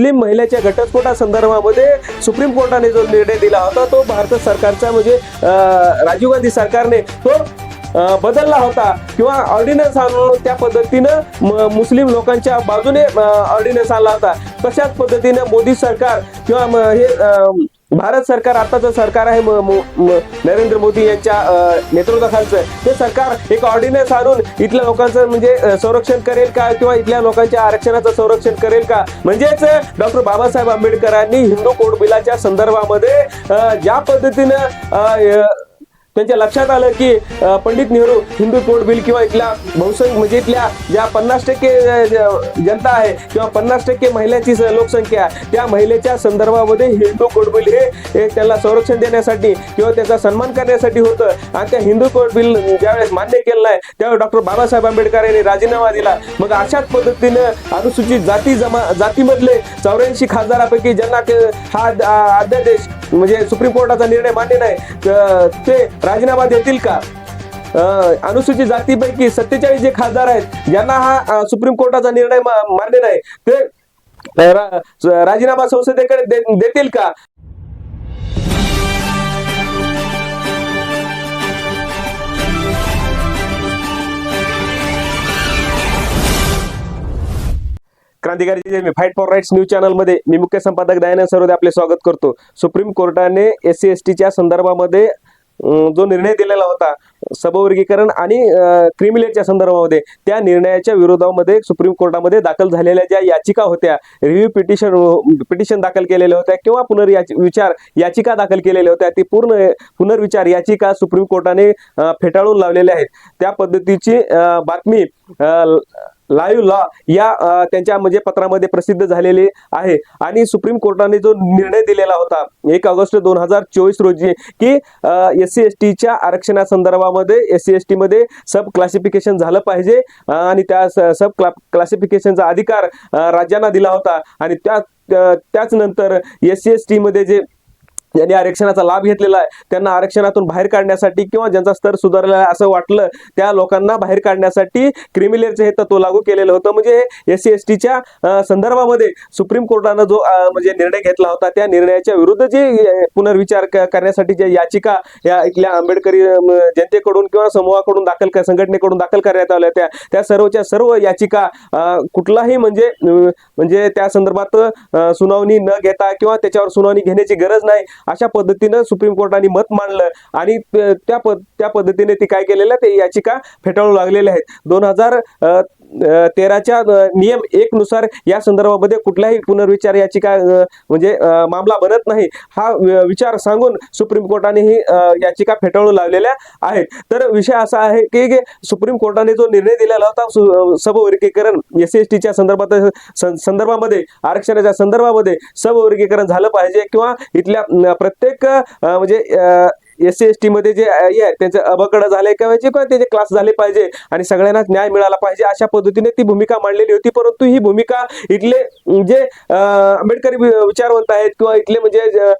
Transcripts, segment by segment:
मुस्लिम महिलेच्या घटस्फोटा संदर्भामध्ये सुप्रीम कोर्टाने जो निर्णय दिला होता तो भारत सरकारचा म्हणजे राजीव गांधी सरकारने तो बदलला होता. किंवा ऑर्डिनन्स आणून त्या पद्धतीनं म- मुस्लिम लोकांच्या बाजूने ऑर्डिनन्स आणला होता. तशाच पद्धतीनं मोदी सरकार किंवा हे भारत सरकार आताचं सरकार आहे म- नरेंद्र मोदी यांच्या नेतृत्वाखालचं. ते सरकार एक ऑर्डिनन्स आणून इथल्या लोकांचं म्हणजे संरक्षण करेल का? किंवा इथल्या लोकांच्या आरक्षणाचं संरक्षण करेल का? म्हणजेच डॉक्टर बाबासाहेब आंबेडकरांनी हिंदू कोड बिलाच्या संदर्भामध्ये ज्या पद्धतीनं त्यांच्या लक्षात आलं की पंडित नेहरू हिंदू कोड बिल किंवा इथल्या बहुसंख्य म्हणजे इथल्या ज्या पन्नास टक्के जनता आहे किंवा पन्नास टक्के महिलांची लोकसंख्या आहे, त्या महिलेच्या संदर्भामध्ये हिंदू कोड बिल हे त्याला संरक्षण देण्यासाठी किंवा त्याचा सन्मान करण्यासाठी होतं. आणि त्या हिंदू कोड बिल ज्यावेळेस मान्य केलं आहे त्यावेळेस डॉक्टर बाबासाहेब आंबेडकर यांनी राजीनामा दिला. मग अशाच पद्धतीनं अनुसूचित जाती जमा जातीमधले चौऱ्याऐंशी खासदारापैकी ज्यांना हा अध्यादेश म्हणजे सुप्रीम कोर्टाचा निर्णय मान्य नाही ते राजीनामा देतील का? अनुसूचित जातीपैकी सत्तेचाळीस जे खासदार आहेत ज्यांना हा सुप्रीम कोर्टाचा निर्णय मान्य नाही. ते रा- राजीनामा संसदेकडे दे- देतील का? क्रांतिकारी मी फाईट फॉर राईट्स न्यूज चॅनलमध्ये मी मुख्य संपादक दयानंद सरोदे आपले स्वागत करतो. सुप्रीम कोर्टाने एस सी एस टीच्या संदर्भामध्ये जो निर्णय दिलेला होता सबवर्गीकरण आणि क्रिमिलेटच्या संदर्भामध्ये त्या निर्णयाच्या विरोधामध्ये सुप्रीम कोर्टामध्ये दाखल झालेल्या ज्या याचिका होत्या रिव्ह्यू पिटिशन पिटिशन दाखल केलेल्या होत्या किंवा पुनर्याच विचार याचिका दाखल केलेल्या होत्या ती पूर्ण पुनर्विचार याचिका सुप्रीम कोर्टाने फेटाळून लावलेल्या आहेत. त्या पद्धतीची बातमी लाईव्ह लॉ या त्यांच्या म्हणजे पत्रामध्ये प्रसिद्ध झालेले आहे. आणि सुप्रीम कोर्टाने जो निर्णय दिलेला होता एक ऑगस्ट दोन हजार चोवीस रोजी की एस सी एस टीच्या आरक्षणासंदर्भामध्ये एस सी एस टीमध्ये सब क्लासिफिकेशन झालं पाहिजे आणि त्या सब क्ला क्लासिफिकेशनचा अधिकार राज्यांना दिला होता. आणि त्या त्याच नंतर एस सी एस टीमध्ये जे ज्यांनी आरक्षणाचा लाभ घेतलेला आहे त्यांना आरक्षणातून बाहेर काढण्यासाठी किंवा ज्यांचा स्तर सुधारलेला आहे असं वाटलं त्या लोकांना बाहेर काढण्यासाठी क्रिमिलेअरचं हे तत्व लागू केलेलं होतं. म्हणजे एस सी एस टीच्या संदर्भामध्ये सुप्रीम कोर्टानं जो म्हणजे निर्णय घेतला होता त्या निर्णयाच्या विरुद्ध जे पुनर्विचार करण्यासाठी ज्या याचिका या इथल्या आंबेडकरी जनतेकडून किंवा समूहाकडून दाखल संघटनेकडून दाखल करण्यात आल्या त्या त्या सर्वच्या सर्व याचिका कुठलाही म्हणजे म्हणजे त्या संदर्भात सुनावणी न घेता किंवा त्याच्यावर सुनावणी घेण्याची गरज नाही अशा पद्धतीनं सुप्रीम कोर्टाने मत मांडलं आणि त्या पद त्या पद्धतीने ती काय केलेलं ते याचिका फेटाळू लागलेल्या आहेत. दोन हजार तेराच्या नियम एक नुसार या संदर्भामध्ये कुठल्याही पुनर्विचार याचिका म्हणजे मामला बनत नाही हा विचार सांगून सुप्रीम कोर्टाने ही याचिका फेटाळून लावलेल्या आहेत. तर विषय असा आहे की सुप्रीम कोर्टाने जो निर्णय दिलेला होता सु- सबवर्गीकरण एस एस टीच्या संदर्भात संदर्भामध्ये आरक्षणाच्या संदर्भामध्ये सबवर्गीकरण झालं पाहिजे किंवा इथल्या प्रत्येक म्हणजे एस सी एस टी मध्ये जे हे आहे त्यांचं अबकडं झाले किंवा जे किंवा त्याचे क्लास झाले पाहिजे आणि सगळ्यांना न्याय मिळाला पाहिजे अशा पद्धतीने ती भूमिका मांडलेली होती. परंतु ही भूमिका इथले जे आंबेडकरी वि- विचारवंत आहेत किंवा इथले म्हणजे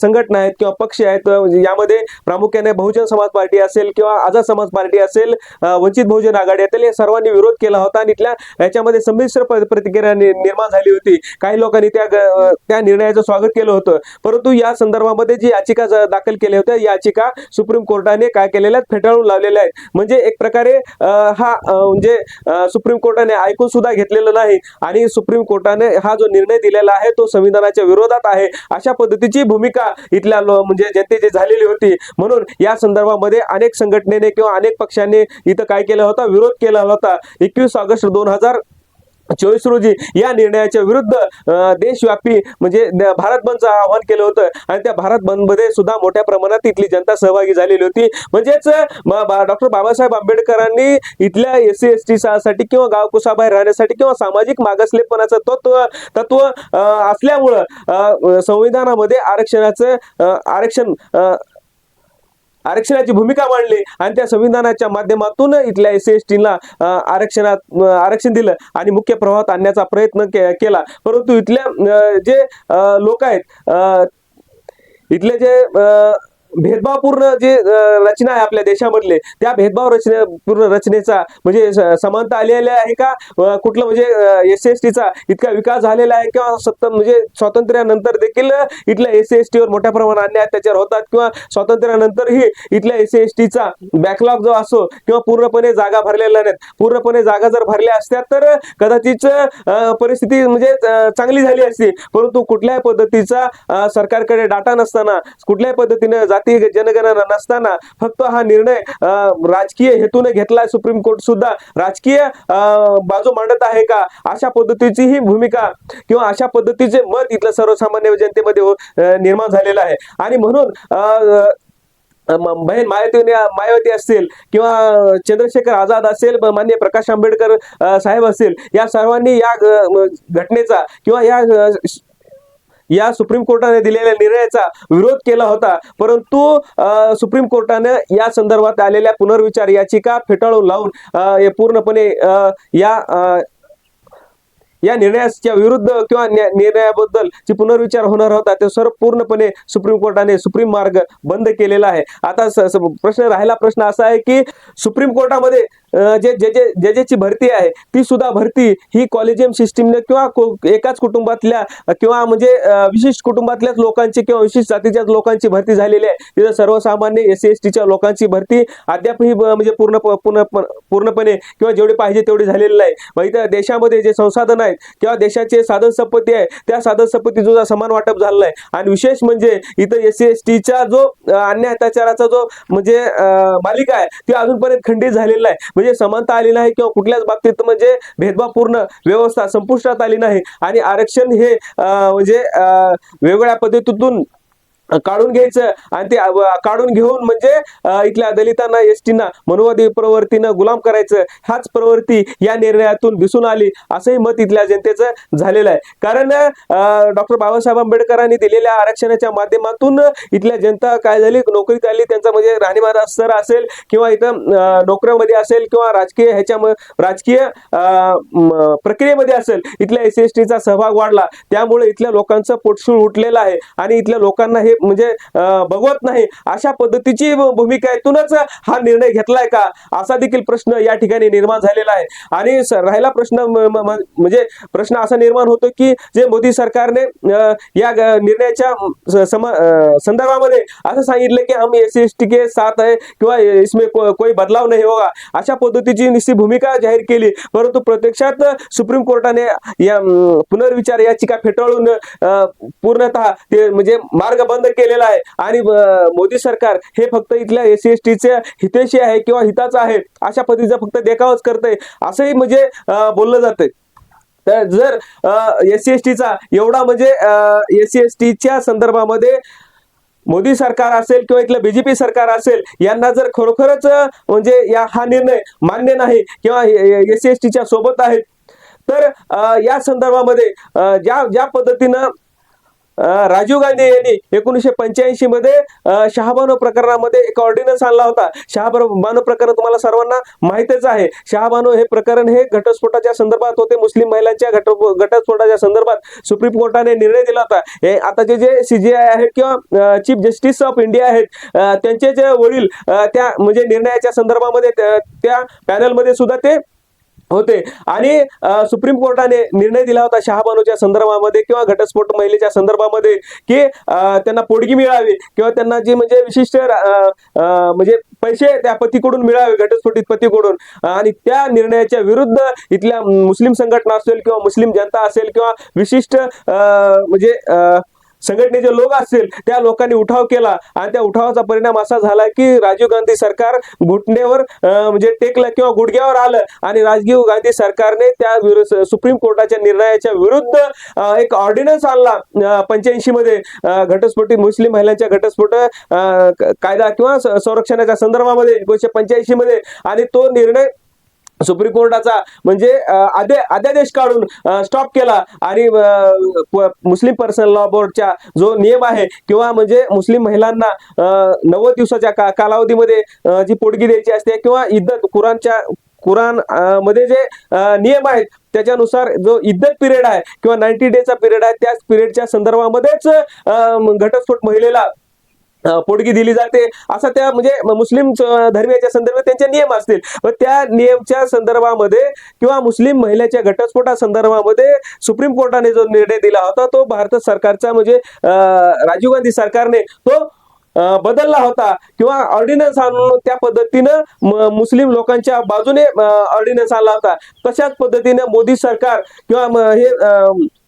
संघटना आहेत किंवा पक्ष आहेत म्हणजे यामध्ये प्रामुख्याने बहुजन समाज पार्टी असेल किंवा आझाद समाज पार्टी असेल वंचित बहुजन आघाडी असेल या सर्वांनी विरोध केला होता आणि इथल्या याच्यामध्ये संमिश्र प- प्रतिक्रिया नि- निर्माण झाली होती. काही लोकांनी त्या त्या निर्णयाचं स्वागत केलं होतं. परंतु या संदर्भामध्ये जी याचिका दाखल केल्या होत्या या याचिका सुप्रीम कोर्टाने काय केलेल्या आहेत? फेटाळून लावलेल्या आहेत. म्हणजे एक प्रकारे हा म्हणजे सुप्रीम कोर्टाने ऐकून सुद्धा घेतलेलं नाही आणि सुप्रीम कोर्टाने हा जो निर्णय दिलेला आहे तो संविधानाच्या विरोधात आहे. अशा पद्धतीची भूमिका इथल्या म्हणजे जनतेची झालेली होती. म्हणून या संदर्भामध्ये अनेक संघटनेने किंवा अनेक पक्षांनी इथं काय केलं होतं? विरोध केला होता. एकवीस ऑगस्ट दोन हजार चोवीस रोजी या निर्णयाच्या विरुद्ध देशव्यापी म्हणजे भारत बंदचं आवाहन केलं होतं. आणि त्या भारत बंदमध्ये सुद्धा मोठ्या प्रमाणात इथली जनता सहभागी झालेली होती. म्हणजेच डॉक्टर बाबासाहेब आंबेडकरांनी इथल्या एस सी एस टी साठी किंवा गावकुसाबाहेर राहण्यासाठी किंवा सामाजिक मागासलेपणाचं तत्व तत्व अं, असल्यामुळं अं, संविधानामध्ये आरक्षणाचं आरक्षण आरक्षणाची भूमिका मांडली आणि त्या संविधानाच्या माध्यमातून इथल्या एस सी एस टीला आरक्षणात आरक्षण दिलं आणि मुख्य प्रवाहात आणण्याचा प्रयत्न के- केला. परंतु इथल्या अं, जे लोक आहेत अं, इथले जे अं, भेदभावपूर्ण जे रचना आहे आपल्या देशामधले त्या भेदभाव रचने पूर्ण रचनेचा म्हणजे समानता आलेली आहे का? कुठलं म्हणजे एस एस टीचा इतका विकास झालेला आहे किंवा सत्तर म्हणजे स्वातंत्र्यानंतर देखील इथल्या एस एस टीवर मोठ्या प्रमाणात अन्याय अत्याचार होतात किंवा स्वातंत्र्यानंतरही इथल्या एस एस टीचा बॅकलॉग जो असो किंवा पूर्णपणे जागा भरलेल्या नाहीत. पूर्णपणे जागा जर भरल्या असत्या तर कदाचित परिस्थिती म्हणजे चांगली झाली असती. परंतु कुठल्याही पद्धतीचा सरकारकडे डाटा नसताना कुठल्याही पद्धतीने जाती जनगणना नसताना फक्त हा निर्णय राजकीय हेतूने घेतलाय सुप्रीम कोर्ट सुद्धा. राजकीय बाजू मांडत आहे का? अशा पद्धतीची ही भूमिका किंवा अशा पद्धतीचे मत इथलं सर्वसामान्य जनतेमध्ये निर्माण झालेलं आहे. आणि म्हणून अं, बहीण मायावती मायावती असतील किंवा चंद्रशेखर आझाद असेल मान्य माननीय प्रकाश आंबेडकर साहेब असतील या सर्वांनी या घटनेचा किंवा या या सुप्रीम कोर्टाने दिलेल्या निर्णयाचा विरोध केला होता. परंतु सुप्रीम कोर्टाने या संदर्भात आलेल्या पुनर्विचार याचिका फेटाळून लावून हे पूर्णपणे या या निर्णयाच्या विरुद्ध किंवा निर्णयाबद्दल जे पुनर्विचार होणार होता ते सर्व पूर्णपणे सुप्रीम कोर्टाने सुप्रीम मार्ग बंद केलेला आहे. आता प्रश्न राहिला प्रश्न असा आहे की सुप्रीम कोर्टामध्ये जे जे जे जजेची भरती आहे ती सुद्धा भरती ही कॉलेजियम सिस्टीमने किंवा एकाच कुटुंबातल्या किंवा म्हणजे विशिष्ट कुटुंबातल्याच लोकांची किंवा विशिष्ट जातीच्याच लोकांची भरती झालेली आहे. तिथं सर्वसामान्य एस सी एस टीच्या लोकांची भरती अद्यापही म्हणजे पूर्ण पूर्ण पूर्णपणे किंवा जेवढी पाहिजे तेवढी झालेली नाही. मग इथं देशामध्ये जे संसाधन आहेत किंवा देशाचे साधन संपत्ती आहे त्या साधन संपत्तीचं सुद्धा समान वाटप झालेलं आहे आणि विशेष म्हणजे इथं एस सी एस टीचा जो अं, अन्याय अत्याचाराचा जो म्हणजे मालिका आहे ती अजूनपर्यंत खंडित झालेला आहे म्हणजे समानता आली नाही किंवा कुठल्याच बाबतीत म्हणजे भेदभावपूर्ण व्यवस्था संपुष्टात आली नाही. आणि आरक्षण हे म्हणजे वेगवेगळ्या पद्धतीतून काढून घ्यायचं आणि ते काढून घेऊन म्हणजे इथल्या दलितांना एस टीना प्रवृत्तीनं गुलाम करायचं. ह्याच प्रवृत्ती या निर्णयातून दिसून आली. असंही मत इथल्या जनतेचं झालेलं आहे. कारण डॉक्टर बाबासाहेब आंबेडकरांनी दिलेल्या आरक्षणाच्या माध्यमातून इथल्या जनता काय झाली? नोकरीत आली त्यांचा म्हणजे राहणीमान स्तर असेल किंवा इथं नोकऱ्यामध्ये असेल किंवा राजकीय ह्याच्या राजकीय प्रक्रियेमध्ये असेल. इथल्या एस एस टीचा सहभाग वाढला. त्यामुळे इथल्या लोकांचं पोटशूळ उठलेलं आहे. आणि इथल्या लोकांना हे म्हणजे बघवत नाही अशा पद्धतीची भूमिका इथूनच हा निर्णय घेतलाय का? असा देखील प्रश्न या ठिकाणी निर्माण झालेला आहे. आणि राहिला प्रश्न म्हणजे प्रश्न असा निर्माण होतो की जे मोदी सरकारने या निर्णयाच्या संदर्भामध्ये असं सांगितलं की आम्ही एस एस टी के साथ आहे किंवा इसमें को, कोई बदलाव नाही होगा. अशा पद्धतीची निश्चित भूमिका जाहीर केली. परंतु प्रत्यक्षात सुप्रीम कोर्टाने या पुनर्विचार याचिका फेटाळून पूर्णतः ते म्हणजे मार्ग बंद केलेला आहे. आणि मोदी सरकार हे फक्त इथल्या एस सी एस टीचे हितेशी आहे किंवा हिताचं आहे अशा पद्धतीचा फक्त देखावच करतंय असंही म्हणजे बोललं जातंय. तर जर एस सी एस टीचा एवढा म्हणजे एस सी एस टीच्या संदर्भामध्ये मोदी सरकार असेल किंवा इथलं बीजेपी सरकार असेल यांना जर खरोखरच म्हणजे या हा निर्णय मान्य नाही किंवा एस सी एस टीच्या सोबत आहेत तर या संदर्भामध्ये ज्या ज्या पद्धतीनं राजीव गांधी यांनी एकोणीसशे पंच्याऐंशी मध्ये शहाबानो प्रकरणामध्ये एक ऑर्डिनन्स आणला होता. शहाबानो प्रकरण तुम्हाला सर्वांना माहितीच आहे. शहाबानो हे प्रकरण हे घटस्फोटाच्या संदर्भात होते. मुस्लिम महिलांच्या घट घटस्फोटाच्या संदर्भात सुप्रीम कोर्टाने निर्णय दिला होता. हे आताचे जे सीजीआय आहेत किंवा चीफ जस्टिस ऑफ इंडिया आहेत त्यांचे जे वडील त्या म्हणजे निर्णयाच्या संदर्भामध्ये त्या पॅनलमध्ये सुद्धा ते होते. आणि सुप्रीम कोर्टाने निर्णय दिला होता शहाबानूच्या संदर्भामध्ये किंवा घटस्फोट महिलेच्या संदर्भामध्ये की त्यांना पोडगी मिळावी किंवा त्यांना जी म्हणजे विशिष्ट म्हणजे पैसे त्या पतीकडून मिळावे घटस्फोटित पतीकडून. आणि त्या निर्णयाच्या विरुद्ध इथल्या मुस्लिम संघटना असेल किंवा मुस्लिम जनता असेल किंवा विशिष्ट म्हणजे संघटनेचे लोक असतील त्या लोकांनी उठाव केला. आणि त्या उठावाचा परिणाम असा झाला की राजीव गांधी सरकार घुटण्यावर म्हणजे टेकलं किंवा गुडघ्यावर आलं. आणि राजीव गांधी सरकारने त्या विरुद्ध सुप्रीम कोर्टाच्या निर्णयाच्या विरुद्ध एक ऑर्डिनन्स आणला. पंच्याऐंशी मध्ये घटस्फोटी मुस्लिम महिलांच्या घटस्फोट कायदा किंवा संरक्षणाच्या संदर्भामध्ये एकोणीशे पंच्याऐंशी मध्ये आणि तो निर्णय सुप्रीम कोर्टाचा म्हणजे अध्यादेश काढून स्टॉप केला. आणि मुस्लिम पर्सनल लॉ बोर्डच्या जो नियम आहे किंवा म्हणजे मुस्लिम महिलांना नव्वद दिवसाच्या का कालावधीमध्ये जी पोटगी द्यायची असते किंवा इद्दत कुरानच्या कुराणमध्ये जे नियम आहेत त्याच्यानुसार जो इद्दत पिरियड आहे किंवा नाईन्टी डेचा पिरियड आहे त्याच पिरियडच्या संदर्भामध्येच घटस्फोट महिलेला पोटगी दिली जाते. असा त्या म्हणजे मुस्लिम च- धर्मियाच्या संदर्भात त्यांचे नियम असतील. व त्या नियमच्या संदर्भामध्ये किंवा मुस्लिम महिलेच्या घटस्फोटा संदर्भामध्ये सुप्रीम कोर्टाने जो निर्णय दिला होता तो भारत सरकारचा म्हणजे राजीव गांधी सरकारने तो बदलला होता. किंवा ऑर्डिनन्स आणून त्या पद्धतीनं मुस्लिम लोकांच्या बाजूने ऑर्डिनन्स आणला होता. तशाच पद्धतीने मोदी सरकार किंवा हे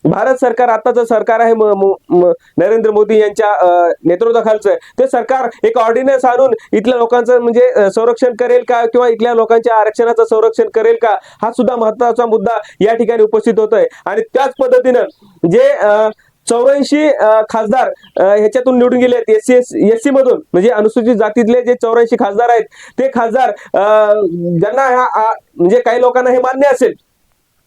भारत सरकार आताचं सरकार आहे म- नरेंद्र मोदी यांच्या नेतृत्वाखालचं ते सरकार एक ऑर्डिनन्स आणून इथल्या लोकांचं म्हणजे संरक्षण करेल का? किंवा इथल्या लोकांच्या आरक्षणाचं संरक्षण करेल का? हा सुद्धा महत्त्वाचा मुद्दा या ठिकाणी उपस्थित होत आहे आणि त्याच पद्धतीनं जे चौऱ्याऐंशी खासदार ह्याच्यातून निवडून गेले आहेत S C S S C मधून म्हणजे अनुसूचित जातीतले जे चौऱ्याऐंशी खासदार आहेत ते खासदार ज्यांना ह्या हा- म्हणजे काही लोकांना हे मान्य असेल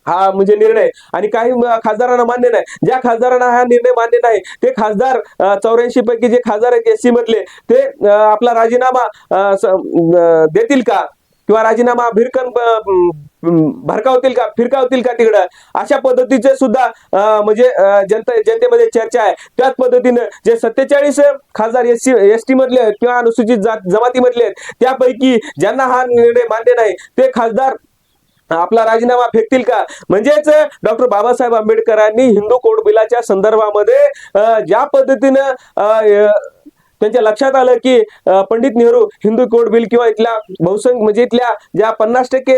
हा म्हणजे निर्णय. आणि काही खासदारांना मान्य नाही. ज्या खासदारांना हा निर्णय मान्य नाही ते खासदार चौऱ्याऐंशी पैकी जे खासदार आहेत एस सी मधले ते आपला राजीनामा अं, देतील का? किंवा राजीनामा भिरकन भरकावतील का? फिरकावतील का तिकडं? अशा पद्धतीचे सुद्धा म्हणजे जनते जनता जनतेमध्ये चर्चा आहे. त्याच पद्धतीनं जे सत्तेचाळीस खासदार एस सी एस टी मधले आहेत किंवा अनुसूचित जात जमातीमधले आहेत त्यापैकी ज्यांना हा निर्णय मान्य नाही ते खासदार आपला राजीनामा फेकतील का? म्हणजेच डॉक्टर बाबासाहेब आंबेडकरांनी हिंदू कोड बिलाच्या संदर्भामध्ये ज्या पद्धतीनं त्यांच्या लक्षात आलं की पंडित नेहरू हिंदू कोड बिल किंवा इथल्या बहुसंख्य म्हणजे इथल्या ज्या पन्नास टक्के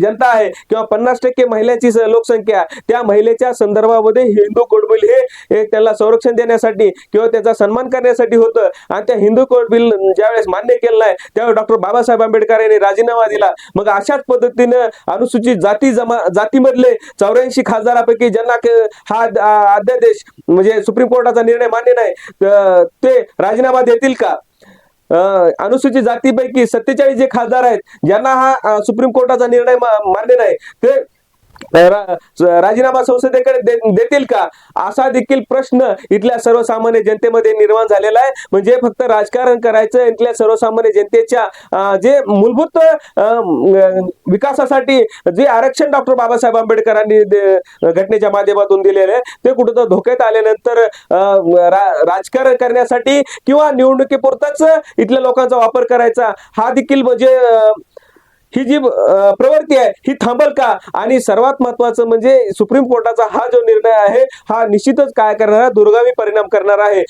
जनता आहे किंवा पन्नास टक्के महिलांची लोकसंख्या त्या महिलेच्या संदर्भामध्ये हिंदू कोड बिल हे त्याला संरक्षण देण्यासाठी किंवा त्याचा सन्मान करण्यासाठी होतं. आणि त्या हिंदू कोड बिल ज्यावेळेस मान्य केलं नाही त्यावेळेस डॉक्टर बाबासाहेब आंबेडकर यांनी राजीनामा दिला. मग अशाच पद्धतीनं अनुसूचित जाती जमा जातीमधले चौऱ्याऐंशी खासदारापैकी ज्यांना हा अध्यादेश म्हणजे सुप्रीम कोर्टाचा निर्णय मान्य नाही ते राजीनामा देतील का? अं, अनुसूचित जातीपैकी सत्तेचाळीस जे खासदार आहेत ज्यांना हा सुप्रीम कोर्टाचा निर्णय मान्य नाही ते राजीनामा संसदेकडे देतील का? असा देखील प्रश्न इथल्या सर्वसामान्य जनतेमध्ये निर्माण झालेला आहे. म्हणजे फक्त राजकारण करायचं इथल्या सर्वसामान्य जनतेच्या जे मूलभूत अं, विकासासाठी जे आरक्षण डॉक्टर बाबासाहेब आंबेडकरांनी घटनेच्या माध्यमातून दिलेले ते कुठं धोक्यात आल्यानंतर अं, राजकारण करण्यासाठी किंवा निवडणुकीपुरताच इथल्या लोकांचा वापर करायचा हा देखील म्हणजे ही जी प्रवृत्ती आहे ही थांबल का? आणि सर्वात महत्वाचं म्हणजे सुप्रीम कोर्टाचा हा जो निर्णय आहे हा निश्चितच काय करणार आहे? दुर्गामी परिणाम करणार आहे.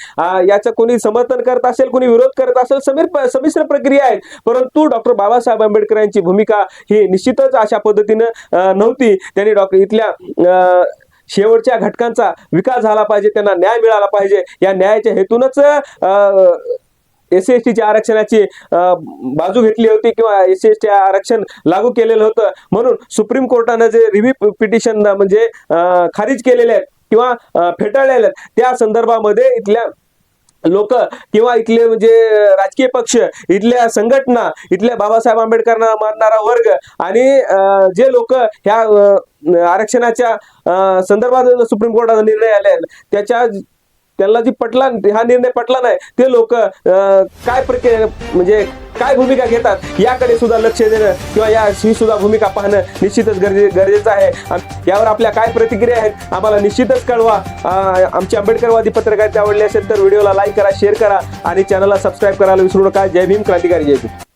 याचं कोणी समर्थन करत असेल कोणी विरोध करत असेल समीर समिश्र प्रक्रिया आहे. परंतु डॉक्टर बाबासाहेब आंबेडकर यांची भूमिका ही निश्चितच अशा पद्धतीनं नव्हती. त्यांनी डॉक्टर इथल्या अं, शेवटच्या घटकांचा विकास झाला पाहिजे त्यांना न्याय मिळाला पाहिजे. या न्यायाच्या हेतूनच अं, एस सी एस टीच्या आरक्षणाची बाजू घेतली होती किंवा एस सी एस टी आरक्षण लागू केलेलं होतं. म्हणून सुप्रीम कोर्टानं जे रिव्ह्यू पिटिशन म्हणजे खारिज केलेले आहेत किंवा अं, फेटाळलेले आहेत त्या संदर्भामध्ये इथल्या लोक किंवा इथले म्हणजे राजकीय पक्ष इथल्या संघटना इथल्या बाबासाहेब आंबेडकरांना मानणारा वर्ग आणि जे लोक ह्या आरक्षणाच्या संदर्भात सुप्रीम कोर्टाचा निर्णय आले त्याच्या त्यांना जी पटला हा निर्णय पटला नाही ते लोक काय प्रक्रिया म्हणजे काय भूमिका घेतात याकडे सुद्धा लक्ष देणं किंवा या ही सुद्धा भूमिका पाहणं निश्चितच गरजे गरजेचं आहे. यावर आपल्या काय प्रतिक्रिया आहेत आम्हाला निश्चितच कळवा. आमची आंबेडकरवादी पत्रकारिता आवडली असेल तर व्हिडिओला लाईक करा शेअर करा आणि चॅनलला सबस्क्राईब करायला विसरू नका. जय भीम क्रांतिकारी जय भीम.